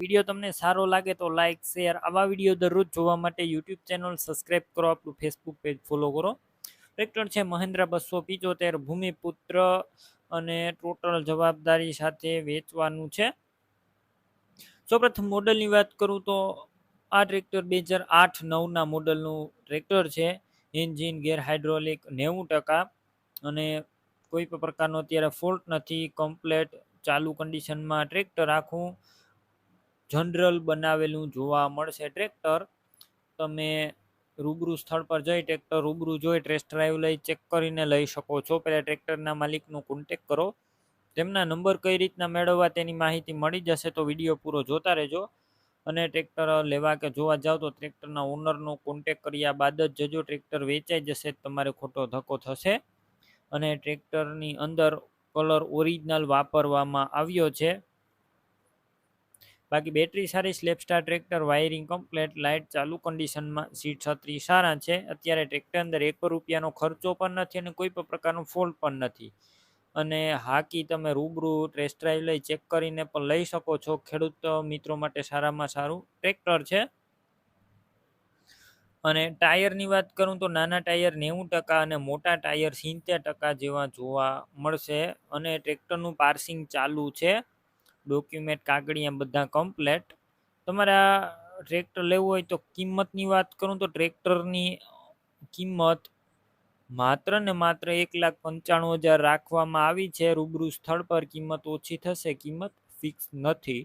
Video તમને સારો લાગે તો લાઇક શેર આવા વીડિયો દરરોજ જોવા માટે યુટ્યુબ ચેનલ સબસ્ક્રાઈબ કરો, આપણું ફેસબુક પેજ ફોલો કરો. ટ્રેક્ટર છે મહિન્દ્ર બસો પિચોતેર, ભૂમિપુત્ર અને ટોટલ જવાબદારી સાથે વેચવાનું છે. સૌપ્રથમ મોડલની વાત કરું તો આ ટ્રેક્ટર બે હજાર આઠ નવના મોડલનું ટ્રેક્ટર છે. એન્જિન ગેર હાઇડ્રોલિક નેવું ટકા અને કોઈ પણ પ્રકારનો અત્યારે ફોલ્ટ નથી. કમ્પ્લેટ ચાલુ કન્ડિશનમાં ટ્રેક્ટર આખું જનરલ બનાવેલું જોવા મળશે ટ્રેક્ટર. તમે રૂબરૂ સ્થળ પર જઈ ટ્રેક્ટર રૂબરૂ જોઈ ટેસ્ટ ડ્રાઈવ લઈ ચેક કરીને લઈ શકો છો. પહેલાં ટ્રેક્ટરના માલિકનો કોન્ટેક કરો. તેમના નંબર કઈ રીતના મેળવવા તેની માહિતી મળી જશે તો વીડિયો પૂરો જોતા રહેજો. અને ટ્રેક્ટર લેવા કે જોવા જાઓ તો ટ્રેક્ટરના ઓનરનો કોન્ટેક કર્યા બાદ જ જજો ટ્રેક્ટર વેચાઈ જશે તમારે ખોટો ધક્કો થશે. અને ટ્રેક્ટરની અંદર કલર ઓરિજિનલ વાપરવામાં આવ્યો છે. બાકી બેટરી સારી સ્લેપસ્ટાર ટ્રેક્ટર વાયરિંગ કમ્પ્લેટ લાઇટ ચાલુ કન્ડિશનમાં સીટ છત્રી સારા છે. અત્યારે ટ્રેક્ટર અંદર એક રૂપિયાનો ખર્ચો પણ નથી અને કોઈ પણ પ્રકારનો ફોલ્ટ પણ નથી. અને હાકી તમે રૂબરૂ ટેસ્ટ ડ્રાઈવ લઈ ચેક કરીને પણ લઈ શકો છો. ખેડૂત મિત્રો માટે સારામાં સારું ટ્રેક્ટર છે. અને ટાયરની વાત કરું તો નાના ટાયર નેવું ટકા અને મોટા ટાયર સિત્તેર ટકા જેવા જોવા મળશે. અને ટ્રેક્ટરનું પાર્સિંગ ચાલુ છે. ડોક્યુમેન્ટ કાગળિયા બધા કમ્પ્લેટ તમારા ટ્રેક્ટર લેવું હોય તો કિંમતની વાત કરું તો ટ્રેક્ટરની કિંમત માત્ર ને માત્ર એક લાખ પંચાણું હજાર રાખવામાં આવી છે. રૂબરૂ સ્થળ પર કિંમત ઓછી થશે, કિંમત ફિક્સ નથી.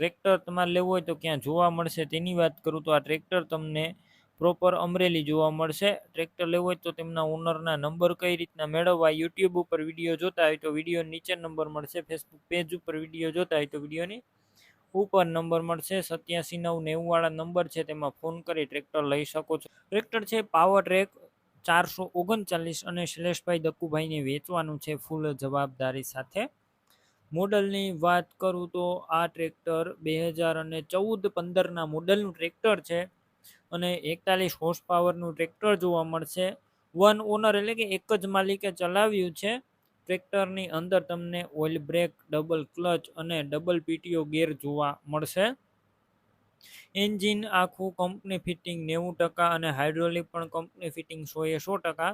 ટ્રેક્ટર તમારે લેવું હોય તો ક્યાં જોવા મળશે તેની વાત કરું તો આ ટ્રેક્ટર તમને પ્રોપર અમરેલી જોવા મળશે. ટ્રેક્ટર લેવું હોય તો તેમના ઓનરના નંબર કઈ રીતના મેળવવા યુટ્યુબ ઉપર વીડિયો જોતા હોય તો વીડિયો નીચે નંબર મળશે. ફેસબુક પેજ ઉપર વીડિયો જોતા હોય તો વિડીયોની ઉપર નંબર મળશે. સત્યાસી નવ નેવું વાળા નંબર છે તેમાં ફોન કરી ટ્રેક્ટર લઈ શકો છો. ટ્રેક્ટર છે પાવર ટ્રેક ચારસો ઓગણચાલીસ અને શૈલેષભાઈ દક્કુભાઈને વેચવાનું છે ફૂલ જવાબદારી સાથે. મોડલની વાત કરું તો આ ટ્રેક્ટર બે હજાર અને ચૌદ પંદરના મોડલનું ટ્રેક્ટર છે. અને એકતાલીસ હોર્સ પાવરનું ટ્રેક્ટર જોવા મળશે. વન ઓનર એટલે કે એક જ માલિકે ચલાવ્યું છે. ટ્રેક્ટરની અંદર તમને ઓઇલ બ્રેક ડબલ ક્લચ અને ડબલ પીટીઓ ગેર જોવા મળશે. એન્જિન આખું કંપની ફિટિંગ નેવું ટકા અને હાઇડ્રોલિક પણ કંપની ફિટિંગ સોએ સો ટકા.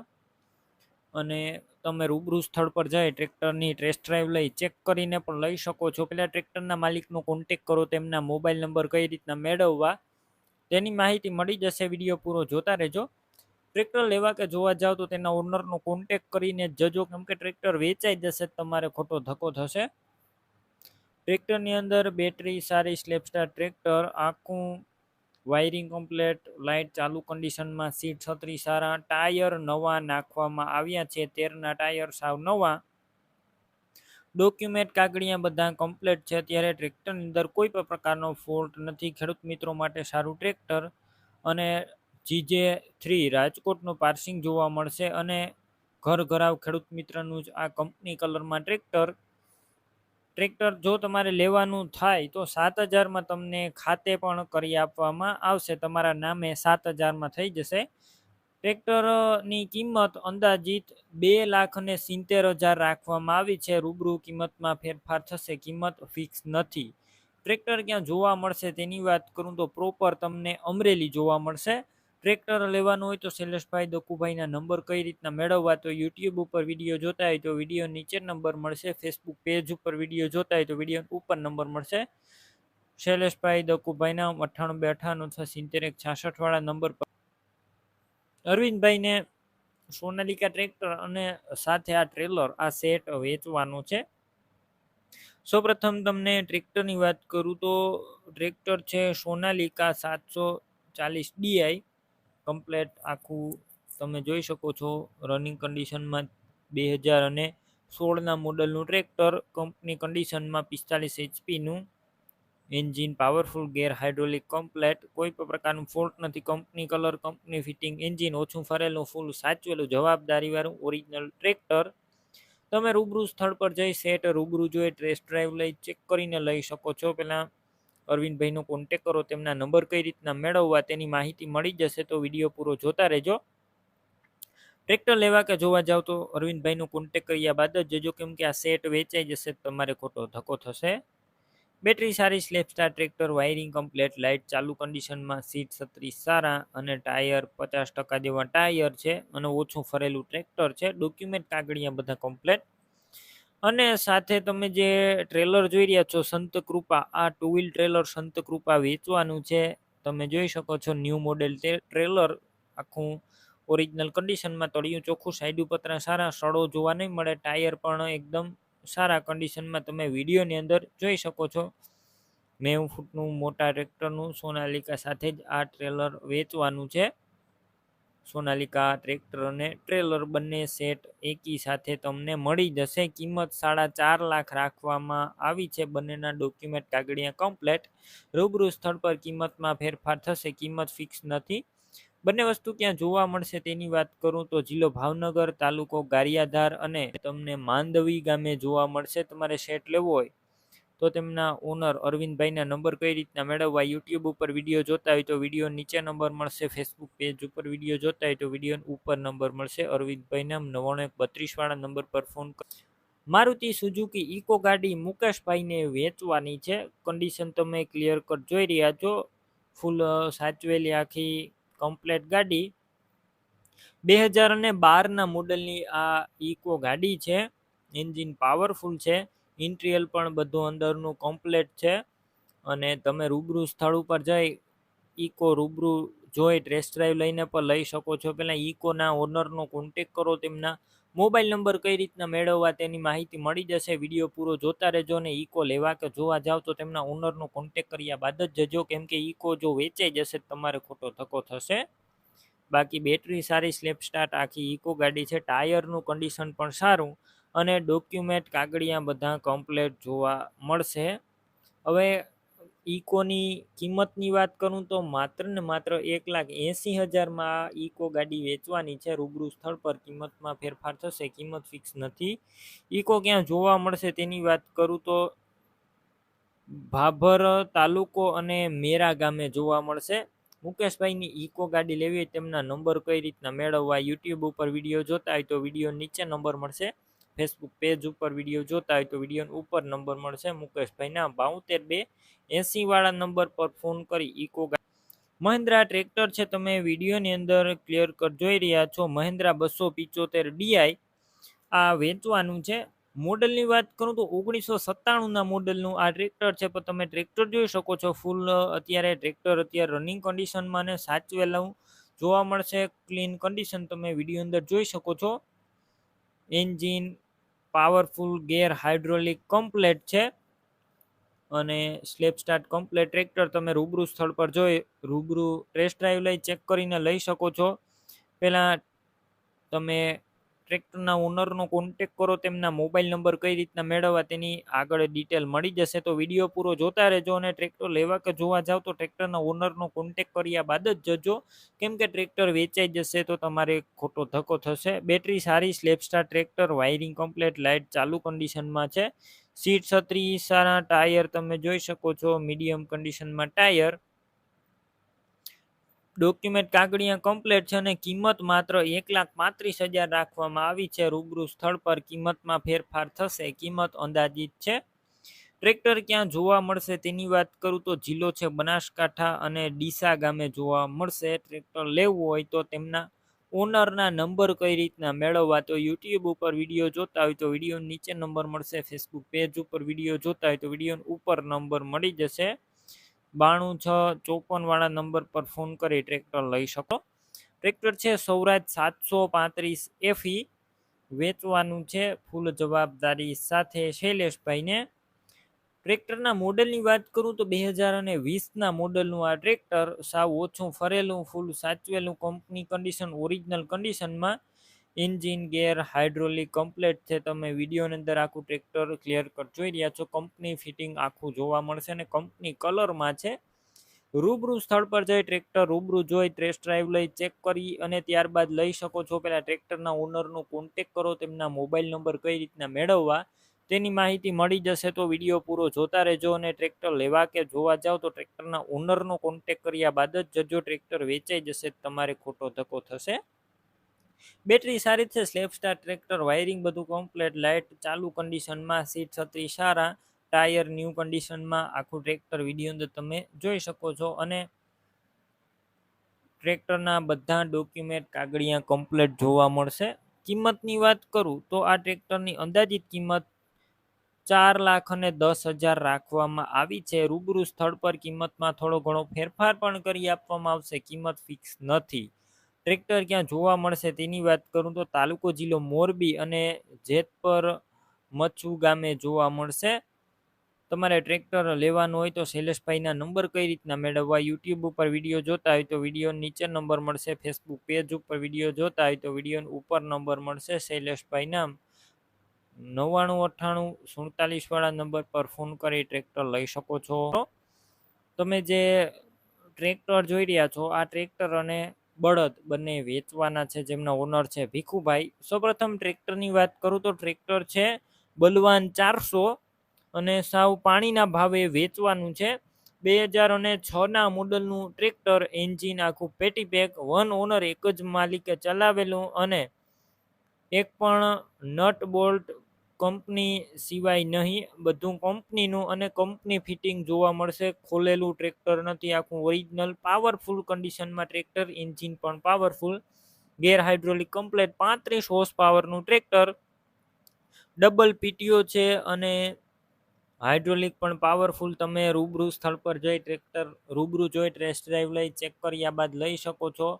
અને તમે રૂબરૂ સ્થળ પર જઈ ટ્રેક્ટરની ટેસ્ટ ડ્રાઈવ લઈ ચેક કરીને પણ લઈ શકો છો. પહેલાં ટ્રેક્ટરના માલિકનો કોન્ટેક કરો, તેમના મોબાઈલ નંબર કઈ રીતના મેળવવા તેની માહિતી મળી જશે, વીડિયો પૂરો જોતા રહેજો. ટ્રેક્ટર લેવા કે જોવા જાવ તો તેના ઓનરનો કોન્ટેક કરીને જજો, કેમ કે ટ્રેક્ટર વેચાઈ જશે, તમારે ખોટો ધક્કો થશે. ટ્રેક્ટરની અંદર બેટરી સારી સ્લેપસ્ટાર ટ્રેક્ટર, આખું વાયરિંગ કમ્પ્લેટ લાઇટ ચાલુ કન્ડિશનમાં સીટ છત્રી સારા, ટાયર નવા નાખવામાં આવ્યા છે, તેરના ટાયર સાવ નવા. ડોક્યુમેન્ટ કાગળિયા બધા કમ્પ્લેટ છે. ત્યારે ટ્રેક્ટરની અંદર કોઈ પણ પ્રકારનો ફોલ્ટ નથી. ખેડૂત મિત્રો માટે સારું ટ્રેક્ટર અને જીજે થ્રી રાજકોટનું પાર્સિંગ જોવા મળશે અને ઘર ઘરાવ ખેડૂત મિત્રનું જ આ કંપની કલરમાં ટ્રેક્ટર. ટ્રેક્ટર જો તમારે લેવાનું થાય તો સાત હજારમાં તમને ખાતે પણ કરી આપવામાં આવશે. તમારા નામે સાત હજારમાં થઈ જશે. ટ્રેક્ટરની કિંમત અંદાજિત બે લાખ અને સિત્તેર હજાર રાખવામાં આવી છે. રૂબરૂ કિંમતમાં ફેરફાર થશે. કિંમત ફિક્સ નથી. ટ્રેક્ટર ક્યાં જોવા મળશે તેની વાત કરું તો પ્રોપર તમને અમરેલી જોવા મળશે. ટ્રેક્ટર લેવાનું હોય તો શૈલેષભાઈ દકુભાઈના નંબર કઈ રીતના મેળવવા તો યુટ્યુબ ઉપર વીડિયો જોતા હોય તો વીડિયો નીચે નંબર મળશે. ફેસબુક પેજ ઉપર વીડિયો જોતા હોય તો વીડિયો ઉપર નંબર મળશે. શૈલેષભાઈ દકુભાઈના અઠ્ઠાણું બે અઠાણું છ સિત્તેર એક છાસઠવાળા નંબર પર અરવિંદભાઈને સોનાલિકા ટ્રેક્ટર અને સાથે આ ટ્રેલર, આ સેટ વેચવાનું છે. સૌપ્રથમ તમને ટ્રેક્ટરની વાત કરું તો ટ્રેક્ટર છે સોનાલિકા સાતસો ચાલીસ ડીઆઈ કમ્પ્લેટ આખું તમે જોઈ શકો છો રનિંગ કન્ડિશનમાં બે હજાર અને સોળના મોડલનું ટ્રેક્ટર. કંપની કન્ડિશનમાં પિસ્તાલીસ એચપીનું engine, powerful, gear hydraulic, complete, કોઈ પણ પ્રકારનું ફોલ્ટ નથી. Company colour, company fitting, engine ઓછું ફરેલું, ફૂલ સાચવેલું, જવાબદારીવાળું, ઓરિજિનલ ટ્રેક્ટર. તમે રૂબરૂ સ્થળ પર જઈ સેટ રૂબરૂ જોઈ ટ્રેસ ડ્રાઈવ લઈ ચેક કરીને લઈ શકો છો. પહેલાં અરવિંદભાઈનો કોન્ટેક કરો, તેમના નંબર કઈ રીતના મેળવવા તેની માહિતી મળી જશે તો વીડિયો પૂરો જોતા રહેજો. ટ્રેક્ટર લેવા કે જોવા જાવ તો અરવિંદભાઈનો કોન્ટેક કર્યા બાદ જ જજો, કેમ કે આ સેટ વેચાઈ જશે, તમારે ખોટો ધક્કો થશે. બેટરી સારી સ્લેપ સ્ટાર ટ્રેક્ટર, વાયરિંગ કમ્પ્લેટ, લાઇટ ચાલુ કન્ડિશનમાં, સીટ છત્રીસ સારા અને ટાયર પચાસ ટકા જેવા ટાયર છે અને ઓછું ફરેલું ટ્રેક્ટર છે. ડોક્યુમેન્ટ કાગળિયા બધા કમ્પ્લેટ. અને સાથે તમે જે ટ્રેલર જોઈ રહ્યા છો, સંત કૃપા, આ ટુ વ્હીલ ટ્રેલર સંત કૃપા વેચવાનું છે. તમે જોઈ શકો છો ન્યૂ મોડેલ ટ્રેલર આખું ઓરિજિનલ કન્ડિશનમાં તળિયું ચોખ્ખું, સાઈડ ઉપતરા સારા, સડો જોવા નહીં મળે, ટાયર પણ એકદમ સારા કન્ડિશનમાં તમે વિડીયોની અંદર જોઈ શકો છો. નેવું ફૂટનું મોટા ટ્રેક્ટરનું સોનાલિકા સાથે જ આ ટ્રેલર વેચવાનું છે. સોનાલિકા ટ્રેક્ટર અને ટ્રેલર બંને સેટ એકી સાથે તમને મળી જશે. કિંમત સાડા ચાર લાખ રાખવામાં આવી છે. બંનેના ડોક્યુમેન્ટ કાગળિયા કમ્પ્લેટ રૂબરૂ સ્થળ પર કિંમતમાં ફેરફાર થશે. કિંમત ફિક્સ નથી. બંને વસ્તુ ક્યાં જોવા મળશે તેની વાત કરું તો જિલ્લો ભાવનગર, તાલુકો ગારિયાધાર અને તમને માંદવી ગામે જોવા મળશે. તમારે સેટ લેવો હોય તો તેમના ઓનર અરવિંદભાઈના નંબર કઈ રીતના મેળવવા યુટ્યુબ ઉપર વીડિયો જોતા હોય તો વીડિયો નીચે નંબર મળશે, ફેસબુક પેજ ઉપર વીડિયો જોતા હોય તો વીડિયો ઉપર નંબર મળશે. અરવિંદભાઈના નવ્વાણું એક બત્રીસવાળા નંબર પર ફોન કર. મારુતિ સુઝુકી ઇકો ગાડી મુકેશભાઈને વેચવાની છે. કન્ડિશન તમે ક્લિયર કટ જોઈ રહ્યા છો. ફૂલ સાચવેલી આખી કમ્પ્લેટ ગાડી. બે હજાર અને બારના મોડલની આ ઇકો ગાડી છે. એન્જિન પાવરફુલ છે. ઇન્ટ્રીયલ પણ બધું અંદરનું કમ્પ્લેટ છે. અને તમે રૂબરૂ સ્થળ ઉપર જઈ ઇકો રૂબરૂ જોઈ ટેસ્ટ ડ્રાઈવ લઈને પણ લઈ શકો છો. પહેલાં ઇકોના ઓનરનો કોન્ટેક કરો તેમના. મોબાઈલ નંબર કઈ રીતના મેળવવા તેની માહિતી મળી જશે, વીડિયો પૂરો જોતા રહેજો ને ઇકો લેવા કે જોવા જાવ તો તેમના ઓનરનો કોન્ટેક કર્યા બાદ જ જજો, કેમ કે ઇકો જો વેચાઈ જશે તમારે ખોટો ધક્કો થશે. બાકી બેટરી સારી સ્લેપ સ્ટાર્ટ આખી ઇકો ગાડી છે ટાયરનું કન્ડિશન પણ સારું અને ડોક્યુમેન્ટ કાગળિયા બધા કમ્પ્લેટ જોવા મળશે. હવે ઇકોની કિંમતની વાત કરું તો માત્ર ને માત્ર એક લાખ એંસી હજારમાં ઇકો ગાડી વેચવાની છે. રૂબરૂ સ્થળ પર કિંમતમાં ફેરફાર થશે, કિંમત ફિક્સ નથી. ઇકો ક્યાં જોવા મળશે તેની વાત કરું તો ભાભર તાલુકો અને મેરા ગામે જોવા મળશે. મુકેશભાઈની ઇકો ગાડી લેવી તેમના નંબર કઈ રીતના મેળવવા યુટ્યુબ ઉપર વીડિયો જોતા હોય તો વીડિયો નીચે નંબર મળશે. ફેસબુક પેજ ઉપર વીડિયો જોતા હોય તો વીડિયો ઉપર નંબર મળશે મુકેશભાઈના બાઉતેર બે એસી વાળા નંબર પર ફોન કરી ઇકો મહિન્દ્રા ટ્રેક્ટર છે, તમે વિડીયોની અંદર ક્લિયર કટ જોઈ રહ્યા છો. મહિન્દ્રા બસો પિચોતેર ડીઆઈ આ વેચવાનું છે. મોડલની વાત કરું તો ઓગણીસો સત્તાણુંના મોડલનું આ ટ્રેક્ટર છે, પણ તમે ટ્રેક્ટર જોઈ શકો છો. ફૂલ અત્યારે ટ્રેક્ટર અત્યારે રનિંગ કન્ડિશનમાં ને સાચવેલું જોવા મળશે ક્લીન કન્ડિશન તમે વીડિયો અંદર જોઈ શકો છો. Engine powerful gear hydraulic complete છે. અને સ્લેપ સ્ટાર્ટ કમ્પ્લેટ ટ્રેક્ટર તમે રૂબરૂ સ્થળ પર જોઈ, રૂબરૂ ટેસ્ટ ડ્રાઈવ લઈ ચેક કરીને લઈ શકો છો. પહેલાં તમે ટ્રેક્ટરના ઓનરનો કોન્ટેક કરો, તેમના મોબાઈલ નંબર કઈ રીતના મેળવવા તેની આગળ ડિટેલ મળી જશે. તો વીડિયો પૂરો જોતા રહેજો અને ટ્રેક્ટર લેવા કે જોવા જાવ તો ટ્રેક્ટરના ઓનરનો કોન્ટેક કર્યા બાદ જ જજો. કેમ કે ટ્રેક્ટર વેચાઈ જશે તો તમારે ખોટો ધક્કો થશે. બેટરી સારી સ્લેપસ્ટાર ટ્રેક્ટર વાયરિંગ કમ્પ્લેટ લાઇટ ચાલુ કન્ડિશનમાં છે. સીટ છત્રી સારા ટાયર તમે જોઈ શકો છો. મીડિયમ કન્ડિશનમાં ટાયર ડોક્યુમેન્ટ કાગળિયા કમ્પ્લેટ છે અને કિંમત માત્ર એક લાખ પાંત્રીસ હજાર રાખવામાં આવી છે. રૂબરૂ સ્થળ પર કિંમતમાં ફેરફાર થશે. કિંમત અંદાજિત છે. ટ્રેક્ટર ક્યાં જોવા મળશે તેની વાત કરું તો જિલ્લો છે બનાસકાંઠા અને ડીસા ગામે જોવા મળશે. ટ્રેક્ટર લેવું હોય તો તેમના ઓનરના નંબર કઈ રીતના મેળવવા તો યુટ્યુબ ઉપર વીડિયો જોતા હોય તો વીડિયો નીચે નંબર મળશે. ફેસબુક પેજ ઉપર વીડિયો જોતા હોય તો વીડિયો ઉપર નંબર મળી જશે. બાણું છ ચોપન વાળા નંબર પર ફોન કરી ટ્રેક્ટર લઈ શકો. ટ્રેક્ટર છે સૌરાજ સાતસો પાંત્રીસ એફી વેચવાનું છે ફૂલ જવાબદારી સાથે શૈલેષભાઈને. ટ્રેક્ટરના મોડલની વાત કરું તો બે હજાર અને વીસના મોડલનું આ ટ્રેક્ટર સાવ ઓછું ફરેલું, ફૂલ સાચવેલું કંપની કન્ડિશન ઓરિજિનલ કન્ડિશનમાં એન્જિન, ગેર, હાઇડ્રોલિક, કમ્પ્લેટ છે. તમે વિડીયોની અંદર આખું ટ્રેક્ટર ક્લિયર કટ જોઈ રહ્યા છો. કંપની ફિટિંગ આખું જોવા મળશે અને કંપની કલરમાં છે. રૂબરૂ સ્થળ પર જઈ ટ્રેક્ટર રૂબરૂ જોઈ ટેસ્ટ ડ્રાઈવ લઈ ચેક કરી અને ત્યારબાદ લઈ શકો છો. પહેલાં ટ્રેક્ટરના ઓનરનો કોન્ટેક કરો, તેમના મોબાઈલ નંબર કઈ રીતના મેળવવા, તેની માહિતી મળી જશે. તો વીડિયો પૂરો જોતા રહેજો અને ટ્રેક્ટર લેવા કે જોવા જાઓ તો ટ્રેક્ટરના ઓનરનો કોન્ટેક કર્યા બાદ જ જજો ટ્રેક્ટર વેચાઈ જશે તમારે ખોટો ધક્કો થશે. બેટરી સારી છે સ્લેપ સ્ટાર ટ્રેક્ટર, વાયરિંગ બધું કમ્પ્લેટ લાઇટ ચાલુ કન્ડિશનમાં સીટ છત્રી સારા ટાયર ન્યૂ કન્ડિશનમાં આખું ટ્રેક્ટર વીડિયો અંદર તમે જોઈ શકો છો અને ટ્રેક્ટરના બધા ડોક્યુમેન્ટ કાગળિયા કમ્પ્લેટ જોવા મળશે. કિંમતની વાત કરું તો આ ટ્રેક્ટરની અંદાજિત કિંમત ચાર લાખ અને દસ હજાર રાખવામાં આવી છે. રૂબરૂ સ્થળ પર કિંમતમાં થોડો ઘણો ફેરફાર પણ કરી આપવામાં આવશે. કિંમત ફિક્સ નથી. ટ્રેક્ટર ક્યાં જોવા મળશે તેની વાત કરું તો તાલુકો જિલ્લો મોરબી અને જેતપર મચ્છુ ગામે જોવા મળશે. તમારે ટ્રેક્ટર લેવાનું હોય તો શૈલેષભાઈના નંબર કઈ રીતના મેળવવા? યુટ્યુબ ઉપર વીડિયો જોતા હોય તો વીડિયો નીચે નંબર મળશે, ફેસબુક પેજ ઉપર વીડિયો જોતા હોય તો વીડિયો ઉપર નંબર મળશે શૈલેષભાઈના. નવ્વાણું, અઠ્ઠાણું, સુડતાલીસ વાળા નંબર પર ફોન કરી ટ્રેક્ટર લઈ શકો છો. તમે જે ટ્રેક્ટર જોઈ રહ્યા છો, આ ટ્રેક્ટર અને બળદ બંને વેચવાના છે, જેમના ઓનર છે ભીખુભાઈ. સૌપ્રથમ ટ્રેક્ટરની વાત કરું તો ટ્રેક્ટર છે બલવાન ચારસો અને સાવ પાણીના ભાવે વેચવાનું છે. બે હજાર અને છના મોડલનું ટ્રેક્ટર એન્જિન આખું પેટી પેક વન ઓનર એક જ માલિકે ચલાવેલું અને એક પણ નટ બોલ્ટ કંપની સિવાય નહીં, બધું કંપનીનું અને કંપની ફિટિંગ જોવા મળશે. ખોલેલું ટ્રેક્ટર નથી, આખું ઓરિજિનલ પાવરફુલ કન્ડિશનમાં ટ્રેક્ટર એન્જિન પણ પાવરફુલ ગેરહાઇડ્રોલિક કમ્પ્લેટ પાંત્રીસ હોર્સ પાવરનું ટ્રેક્ટર ડબલ પીટીઓ છે અને હાઇડ્રોલિક પણ પાવરફુલ તમે રૂબરૂ સ્થળ પર જઈ ટ્રેક્ટર, રૂબરૂ જોઈ ટેસ્ટ ડ્રાઈવ લઈ ચેક કર્યા બાદ લઈ શકો છો.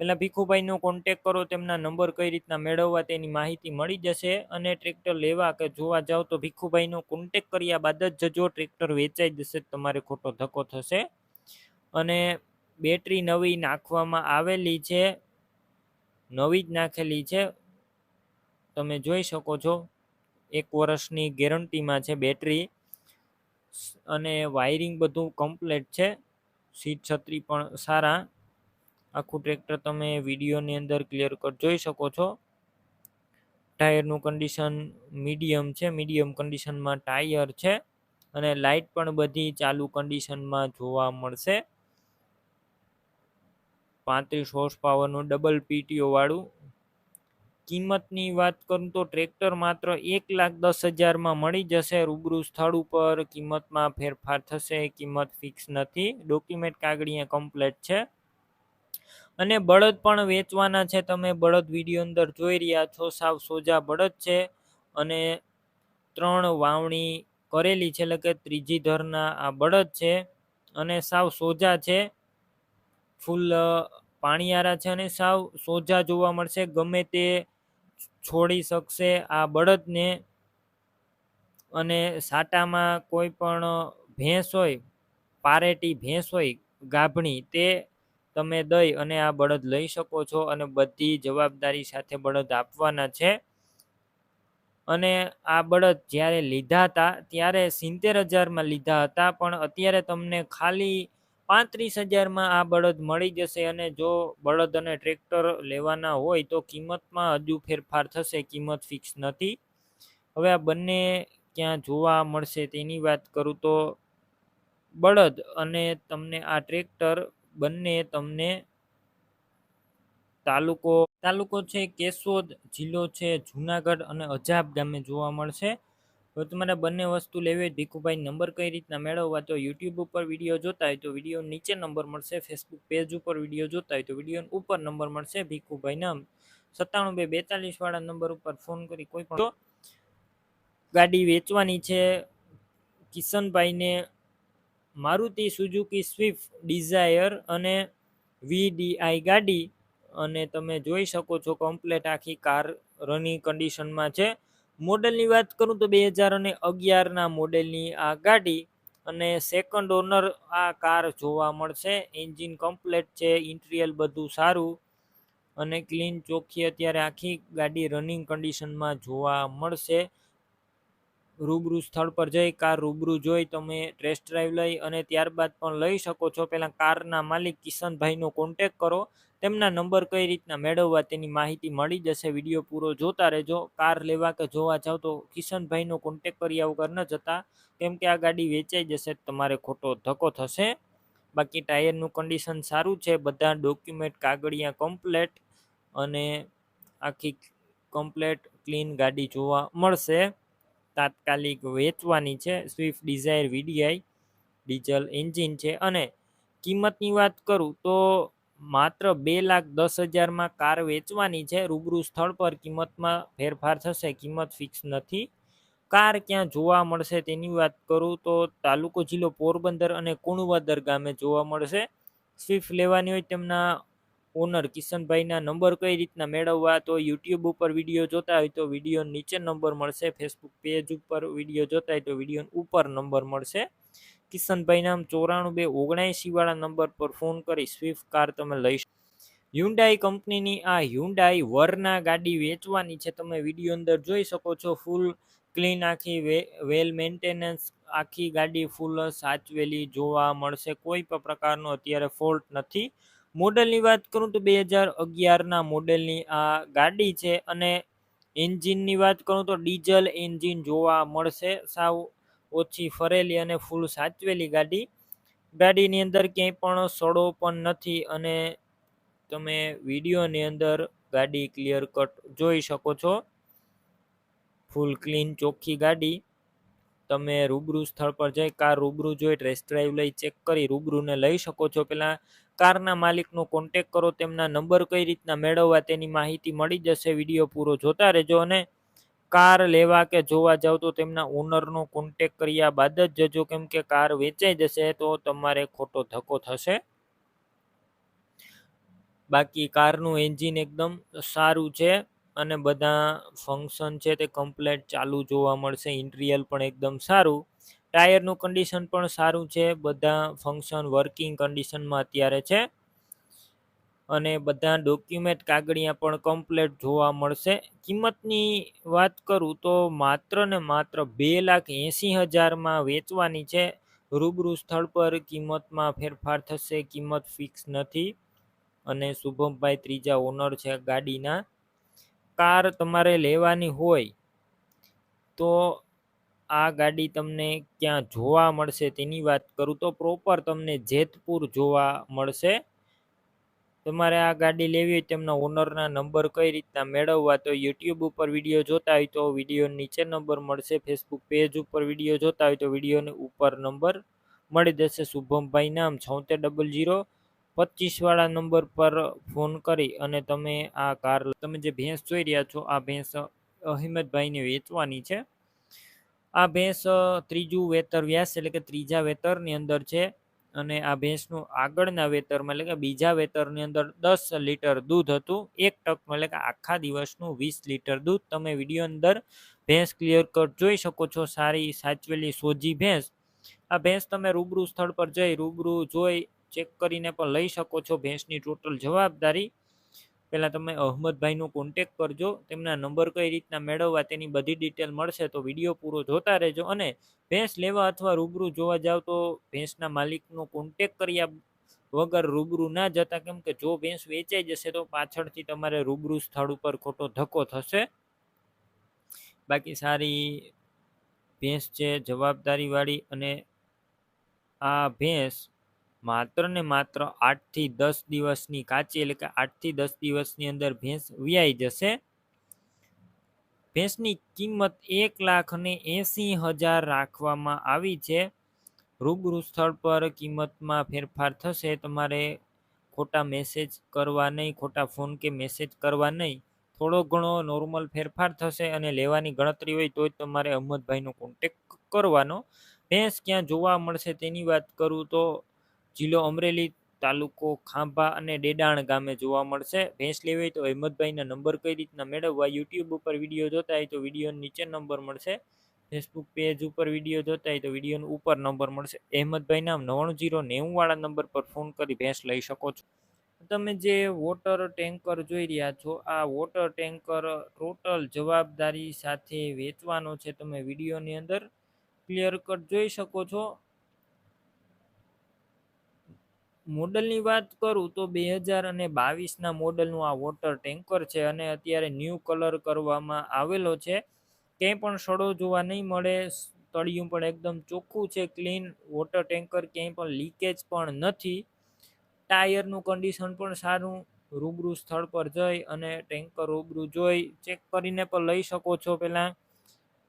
પહેલાં ભીખુભાઈનો કોન્ટેક કરો, તેમના નંબર કઈ રીતના મેળવવા તેની માહિતી મળી જશે અને ટ્રેક્ટર લેવા કે જોવા જાઓ તો ભીખુભાઈનો કોન્ટેક કર્યા બાદ જ જજો ટ્રેક્ટર વેચાઈ જશે, તમારે ખોટો ધક્કો થશે. અને બેટરી નવી નાખવામાં આવેલી છે, નવી જ નાખેલી છે. તમે જોઈ શકો છો, એક વર્ષની ગેરંટીમાં છે બેટરી અને વાયરિંગ બધું કમ્પ્લેટ છે. સીટ છત્રી પણ સારા. આખું ટ્રેક્ટર તમે વિડીયોની અંદર ક્લિયર કટ જોઈ શકો છો. ટાયરનું કન્ડિશન મીડિયમ છે મીડિયમ કન્ડિશનમાં ટાયર છે અને લાઇટ પણ બધી ચાલુ કન્ડિશનમાં જોવા મળશે. પાંત્રીસ હોર્સ પાવરનું ડબલ પીટીઓ વાળું. કિંમતની વાત કરું તો ટ્રેક્ટર માત્ર એક લાખ દસ હજારમાં મળી જશે. રૂબરૂ સ્થળ ઉપર કિંમતમાં ફેરફાર થશે, કિંમત ફિક્સ નથી. ડોક્યુમેન્ટ કાગળિયા કમ્પ્લેટ છે. અને બળદ પણ વેચવાના છે. તમે બળદ વીડિયો અંદર જોઈ રહ્યા છો. સાવ સોજા બળદ છે અને ત્રણ વાવણી કરેલી છે. એટલે કે ત્રીજી ધરના આ બળદ છે અને સાવ સોજા છે. ફૂલ પાણીયારા છે અને સાવ સોજા જોવા મળશે. ગમે તે છોડી શકશે આ બળદને. અને સાટામાં કોઈ પણ ભેંસ હોય, પારેટી ભેંસ હોય, ગાભણી, તે તમે દઈ અને આ બળદ લઈ શકો છો અને બધી જવાબદારી સાથે બળદ આપવાના છે. અને આ બળદ જ્યારે લીધા હતા, ત્યારે સિત્તેર હજારમાં લીધા હતા, પણ અત્યારે તમને ખાલી પાંત્રીસ હજારમાં આ બળદ મળી જશે અને જો બળદ અને ટ્રેક્ટર લેવાના હોય તો કિંમતમાં હજુ ફેરફાર થશે, કિંમત ફિક્સ નથી. હવે આ બંને ક્યાં જોવા મળશે તેની વાત કરું તો બળદ અને તમને આ ટ્રેક્ટર બંને તમને તાલુકો તાલુકો છે કેશોદ, જિલ્લો છે જુનાગઢ અને અજાબ ગામે જોવા મળશે. જો તમારે બંને વસ્તુ લેવી ભીખુભાઈ નંબર કઈ રીતના મેળવવા, તો યુટ્યુબ ઉપર વીડિયો જોતા હોય તો વીડિયો નીચે નંબર મળશે, ફેસબુક પેજ ઉપર વીડિયો જોતા હોય તો વીડિયો ઉપર નંબર મળશે, ભીખુભાઈ નામ. સત્તાણું બે બેતાલીસ વાળા નંબર ઉપર ફોન કરી કોઈ પણ ગાડી વેચવાની છે કિશનભાઈને મારુતિ સુઝુકી સ્વિફ્ટ, ડિઝાયર અને વીડીઆઈ ગાડી. અને તમે જોઈ શકો છો કમ્પ્લેટ આખી કાર રનિંગ કન્ડિશનમાં છે. મોડેલની વાત કરું તો બે હજાર અને અગિયારના મોડેલની આ ગાડી. અને સેકન્ડ ઓનર આ કાર જોવા મળશે. એન્જિન કમ્પ્લેટ છે ઇન્ટિરિયર બધું સારું. અને ક્લીન ચોખ્ખી અત્યારે આખી ગાડી રનિંગ કન્ડિશનમાં જોવા મળશે. રૂબરૂ સ્થળ પર જઈ, કાર રૂબરૂ જોઈ, તમે ટેસ્ટ ડ્રાઈવ લઈ અને ત્યારબાદ પણ લઈ શકો છો. પહેલાં કારના માલિક કિશનભાઈનો કોન્ટેક કરો. તેમના નંબર કઈ રીતના મેળવવા તેની માહિતી મળી જશે. વીડિયો પૂરો જોતા રહેજો. કાર લેવા કે જોવા જાઓ તો કિશનભાઈનો કોન્ટેક કર્યા વગર ન જતા. કેમ કે આ ગાડી વેચાઈ જશે, તમારે ખોટો ધક્કો થશે. બાકી ટાયરનું કન્ડિશન સારું છે. બધા ડોક્યુમેન્ટ કાગળિયા કમ્પ્લેટ અને આખી કમ્પ્લેટ ક્લીન ગાડી જોવા મળશે. તાત્કાલિક વેચવાની છે. Swift Dzire VDI diesel engine છે. અને કિંમતની વાત કરું તો માત્ર બે લાખ દસ હજારમાં કાર વેચવાની છે. રૂબરૂ સ્થળ પર કિંમતમાં ફેરફાર થશે. કિંમત ફિક્સ નથી. કાર ક્યાં જોવા મળશે તેની વાત કરું તો તાલુકો જિલ્લો પોરબંદર અને કુણવદર ગામે જોવા મળશે. સ્વિફ્ટ લેવાની હોય તેમના ઓનર કિશનભાઈના નંબર કઈ રીતના મેળવવા તો યુટ્યુબ ઉપર વીડિયો જોતા હોય તો વીડિયો નીચે નંબર મળશે, ફેસબુક પેજ ઉપર વીડિયો જોતા હોય તો વીડિયો ઉપર નંબર મળશે. કિશનભાઈ નામ ચોરાણું બે ઓગણએંસી વાળા નંબર પર ફોન કરી સ્વિફ્ટ કાર તમે લઈ હ્યુન્ડાઈ કંપનીની આ હ્યુન્ડાઈ વરના ગાડી વેચવાની છે, તમે વીડિયો અંદર જોઈ શકો છો ફૂલ ક્લીન આખી વેલ મેન્ટેનન્સ આખી ગાડી ફૂલ સાચવેલી જોવા મળશે, કોઈ પણ પ્રકારનો અત્યારે ફોલ્ટ નથી. મોડલની વાત કરું તો બે હજાર અગિયારના મોડલની આ ગાડી છે અને એન્જિનની વાત કરું તો ડીઝલ એન્જિન જોવા મળશે. સાવ ઓછી ફરેલી અને ફૂલ સાચવેલી ગાડી. ગાડીની અંદર ક્યાંય પણ સડો પણ નથી અને તમે વિડીયોની અંદર ગાડી ક્લિયર કટ જોઈ શકો છો. ફૂલ ક્લીન ચોખ્ખી ગાડી. તમે રૂબરૂ સ્થળ પર જઈ, કાર રૂબરૂ જોઈ, ટેસ્ટ ડ્રાઈવ લઈ, ચેક કરી, રૂબરૂને લઈ શકો છો. પહેલાં કારના માલિકનો કોન્ટેક કરો, તેમના નંબર કઈ રીતના મેળવવા તેની માહિતી મળી જશે વીડિયો પૂરો જોતા રહેજો અને કાર લેવા કે જોવા જાઓ તો તેમના ઓનરનો કોન્ટેક કર્યા બાદ જ જજો, કેમ કે કાર વેચાઈ જશે તો તમારે ખોટો ધક્કો થશે. બાકી કારનું એન્જિન એકદમ સારું છે અને બધા ફંક્શન છે તે કમ્પ્લેટ ચાલુ જોવા મળશે ઇન્ટિરિયર પણ એકદમ સારું. ટાયરનું કન્ડિશન પણ સારું છે. બધા ફંક્શન વર્કિંગ કન્ડિશનમાં અત્યારે છે. અને બધા ડોક્યુમેન્ટ કાગળિયા પણ કમ્પ્લેટ જોવા મળશે. કિંમતની વાત કરું તો માત્ર ને માત્ર બે લાખ એંસી હજારમાં વેચવાની છે. રૂબરૂ સ્થળ પર કિંમતમાં ફેરફાર થશે. કિંમત ફિક્સ નથી. અને શુભમભાઈ ત્રીજા ઓનર છે ગાડીના. કાર તમારે લેવાની હોય તો આ ગાડી તમને ક્યાં જોવા મળશે તેની વાત કરું તો પ્રોપર તમને જેતપુર જોવા મળશે. તમારે આ ગાડી લેવી હોય તેમના ઓનરના નંબર કઈ રીતના મેળવવા તો યુટ્યુબ ઉપર વીડિયો જોતા હોય તો વીડિયો નીચે નંબર મળશે ફેસબુક પેજ ઉપર વીડિયો જોતા હોય તો વિડીયોની ઉપર નંબર મળી જશે. શુભમભાઈ નામ છોતેર ડબલ જીરો પચીસવાળા નંબર પર ફોન કરી અને તમે આ કાર તમે જે ભેંસ જોઈ રહ્યા છો, આ ભેંસ અહેમદભાઈને વેચવાની છે. આ ભેંસ ત્રીજું વેતર વ્યાસ એટલે કે ત્રીજા વેતરની અંદર છે અને આ ભેંસનું આગળના વેતરમાં એટલે કે બીજા વેતરની અંદર દસ લીટર દૂધ હતું. એક ટકમાં એટલે કે આખા દિવસનું વીસ લીટર દૂધ. તમે વીડિયો અંદર ભેંસ ક્લિયર કટ જોઈ શકો છો સારી સાચવેલી સોજી ભેંસ. આ ભેંસ તમે રૂબરૂ સ્થળ પર જઈ રૂબરૂ જોઈ ચેક કરીને પણ લઈ શકો છો. ભેંસની ટોટલ જવાબદારી પહેલાં તમે અહમદભાઈનો કોન્ટેક કરજો, તેમના નંબર કઈ રીતના મેળવવા તેની બધી ડિટેલ મળશે તો વીડિયો પૂરો જોતા રહેજો અને ભેંસ લેવા અથવા રૂબરૂ જોવા જાવ તો ભેંસના માલિકનો કોન્ટેક કર્યા વગર રૂબરૂ ના જતા, કેમ કે જો ભેંસ વેચાઈ જશે તો પાછળથી તમારે રૂબરૂ સ્થળ ઉપર ખોટો ધક્કો થશે. બાકી સારી ભેંસ છે, જવાબદારીવાળી અને આ ભેંસ માત્ર ને માત્ર આઠથી દસ દિવસની કાચી એટલે કે આઠથી દસ દિવસની અંદર ભેંસ વ્યાઈ જશે. ભેંસની કિંમત એક લાખ ને એંસી હજાર રાખવામાં આવી છે. રૂબરૂ સ્થળ પર કિંમતમાં ફેરફાર થશે. તમારે ખોટા મેસેજ કરવા નહીં, ખોટા ફોન કે મેસેજ કરવા નહીં. થોડો ઘણો નોર્મલ ફેરફાર થશે અને લેવાની ગણતરી હોય તો જ તમારે અહમદભાઈનો કોન્ટેક કરવાનો. ભેંસ ક્યાં જોવા મળશે તેની વાત કરું તો જિલ્લો અમરેલી તાલુકો ખાંભા અને ડેડાણ ગામે જોવા મળશે. ભેંસ લેવી હોય તો હિંમતભાઈના નંબર કઈ રીતના મેળવવા યુટ્યુબ ઉપર વીડિયો જોતા હોય તો વીડિયો નીચે નંબર મળશે. ફેસબુક પેજ ઉપર વીડિયો જોતા હોય તો વિડીયોનો ઉપર નંબર મળશે. અહેમદભાઈના નવ્વાણું જીરો નેવુંવાળા નંબર પર ફોન કરી ભેંસ લઈ શકો છો. તમે જે વોટર ટેન્કર જોઈ રહ્યા છો, આ વોટર ટેન્કર ટોટલ જવાબદારી સાથે વેચવાનો છે. તમે વિડીયોની અંદર ક્લિયર કટ જોઈ શકો છો. મોડલની વાત કરું તો બે હજાર અને બાવીસના મોડલનું આ વોટર ટેન્કર છે અને અત્યારે ન્યૂ કલર કરવામાં આવેલો છે. ક્યાંય પણ સડો જોવા નહીં મળે, તળિયું પણ એકદમ ચોખ્ખું છે ક્લીન વોટર ટેન્કર ક્યાંય પણ લીકેજ પણ નથી. ટાયરનું કન્ડિશન પણ સારું, રૂબરૂ સ્થળ પર જઈ અને ટેન્કર રૂબરૂ જોઈ. ચેક કરીને પણ લઈ શકો છો પહેલાં.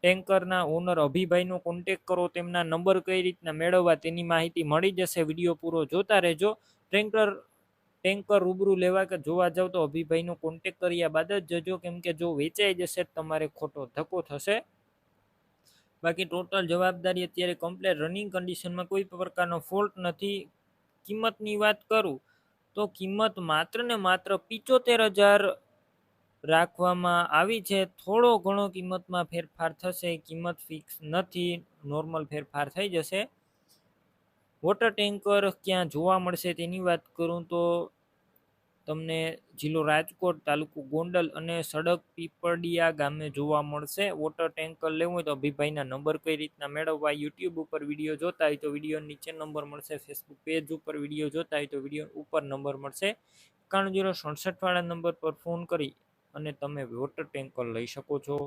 ટેન્કરના ઓનર અભિભાઈનો કોન્ટેક કરો, તેમના નંબર કઈ રીતના મેળવવા તેની માહિતી મળી જશે. વીડિયો પૂરો જોતા રહેજો. ટેન્કર ટેન્કર રૂબરૂ લેવા કે જોવા જાવ તો અભિભાઈનો કોન્ટેક કર્યા બાદ જ જજો. કેમ કે જો વેચાઈ જશે તમારે ખોટો ધક્કો થશે. બાકી ટોટલ જવાબદારી અત્યારે કમ્પ્લેટ રનિંગ કન્ડિશનમાં કોઈ પ્રકારનો ફોલ્ટ નથી. કિંમતની વાત કરું તો કિંમત માત્ર ને માત્ર પિચોતેર હજાર રાખવામાં આવી છે. થોડો ઘણો કિંમતમાં ફેરફાર થશે. કિંમત ફિક્સ નથી. નોર્મલ ફેરફાર થઈ જશે. વોટર ટેન્કર ક્યાં જોવા મળશે તેની વાત કરું તો તમને જિલ્લો રાજકોટ, તાલુકો ગોંડલ અને સડક પીપળિયા ગામે જોવા મળશે. વોટર ટેન્કર લેવું હોય તો અભિભાઈના નંબર કઈ રીતના મેળવવા યુટ્યુબ ઉપર વીડિયો જોતા હોય તો વીડિયો નીચે નંબર મળશે. ફેસબુક પેજ ઉપર વીડિયો જોતા હોય તો વીડિયો ઉપર નંબર મળશે. એકાણું જીરો સડસઠ વાળા નંબર પર ફોન કરી અને તમે વોટર ટેન્કર લઈ શકો છો.